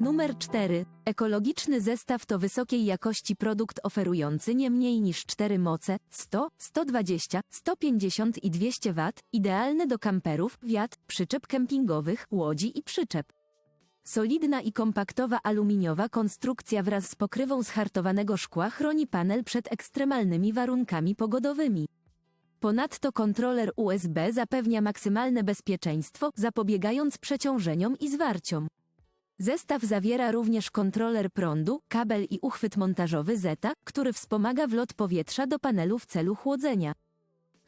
Numer 4. Ekologiczny zestaw to wysokiej jakości produkt oferujący nie mniej niż 4 moce 100, 120, 150 i 200 W, idealny do kamperów, wiat, przyczep kempingowych, łodzi i przyczep. Solidna i kompaktowa aluminiowa konstrukcja wraz z pokrywą z hartowanego szkła chroni panel przed ekstremalnymi warunkami pogodowymi. Ponadto kontroler USB zapewnia maksymalne bezpieczeństwo, zapobiegając przeciążeniom i zwarciom. Zestaw zawiera również kontroler prądu, kabel i uchwyt montażowy Zeta, który wspomaga wlot powietrza do panelu w celu chłodzenia.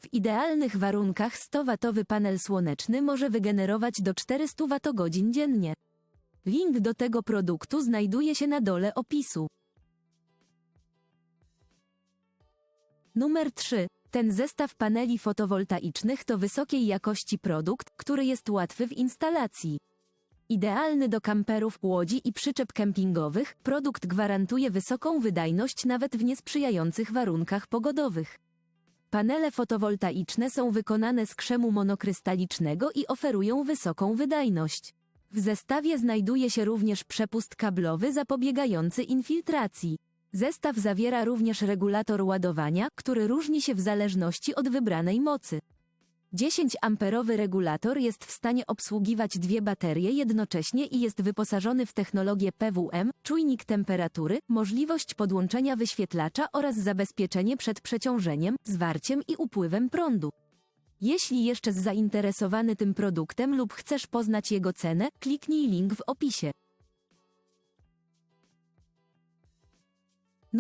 W idealnych warunkach 100-watowy panel słoneczny może wygenerować do 400 Wh dziennie. Link do tego produktu znajduje się na dole opisu. Numer 3. Ten zestaw paneli fotowoltaicznych to wysokiej jakości produkt, który jest łatwy w instalacji. Idealny do kamperów, łodzi i przyczep kempingowych, produkt gwarantuje wysoką wydajność nawet w niesprzyjających warunkach pogodowych. Panele fotowoltaiczne są wykonane z krzemu monokrystalicznego i oferują wysoką wydajność. W zestawie znajduje się również przepust kablowy zapobiegający infiltracji. Zestaw zawiera również regulator ładowania, który różni się w zależności od wybranej mocy. 10-amperowy regulator jest w stanie obsługiwać dwie baterie jednocześnie i jest wyposażony w technologię PWM, czujnik temperatury, możliwość podłączenia wyświetlacza oraz zabezpieczenie przed przeciążeniem, zwarciem i upływem prądu. Jeśli jeszcze zainteresowany tym produktem lub chcesz poznać jego cenę, kliknij link w opisie.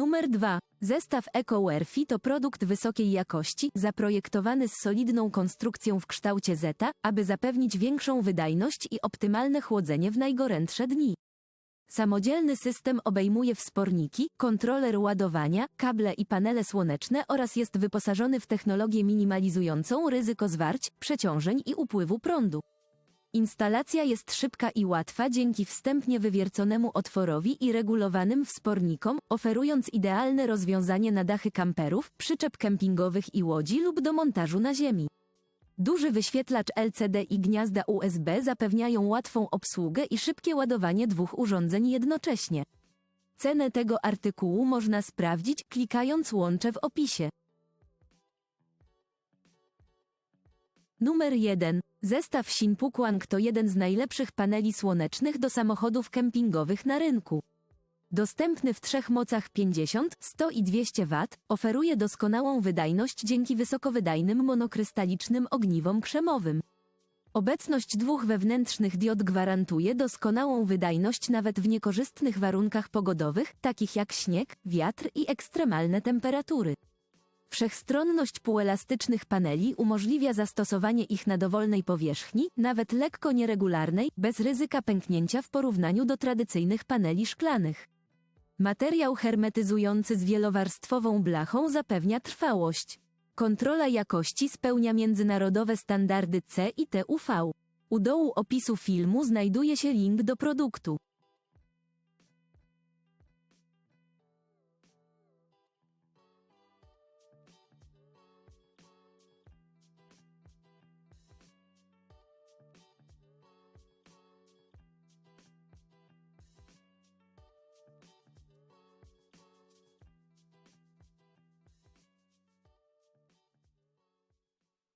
Numer 2. Zestaw EcoWare to produkt wysokiej jakości, zaprojektowany z solidną konstrukcją w kształcie Zeta, aby zapewnić większą wydajność i optymalne chłodzenie w najgorętsze dni. Samodzielny system obejmuje wsporniki, kontroler ładowania, kable i panele słoneczne oraz jest wyposażony w technologię minimalizującą ryzyko zwarć, przeciążeń i upływu prądu. Instalacja jest szybka i łatwa dzięki wstępnie wywierconemu otworowi i regulowanym wspornikom, oferując idealne rozwiązanie na dachy kamperów, przyczep kempingowych i łodzi lub do montażu na ziemi. Duży wyświetlacz LCD i gniazda USB zapewniają łatwą obsługę i szybkie ładowanie dwóch urządzeń jednocześnie. Cenę tego artykułu można sprawdzić klikając łącze w opisie. Numer 1. Zestaw Sinpukwang to jeden z najlepszych paneli słonecznych do samochodów kempingowych na rynku. Dostępny w trzech mocach 50, 100 i 200 W, oferuje doskonałą wydajność dzięki wysokowydajnym monokrystalicznym ogniwom krzemowym. Obecność dwóch wewnętrznych diod gwarantuje doskonałą wydajność nawet w niekorzystnych warunkach pogodowych, takich jak śnieg, wiatr i ekstremalne temperatury. Wszechstronność półelastycznych paneli umożliwia zastosowanie ich na dowolnej powierzchni, nawet lekko nieregularnej, bez ryzyka pęknięcia w porównaniu do tradycyjnych paneli szklanych. Materiał hermetyzujący z wielowarstwową blachą zapewnia trwałość. Kontrola jakości spełnia międzynarodowe standardy C i TUV. U dołu opisu filmu znajduje się link do produktu.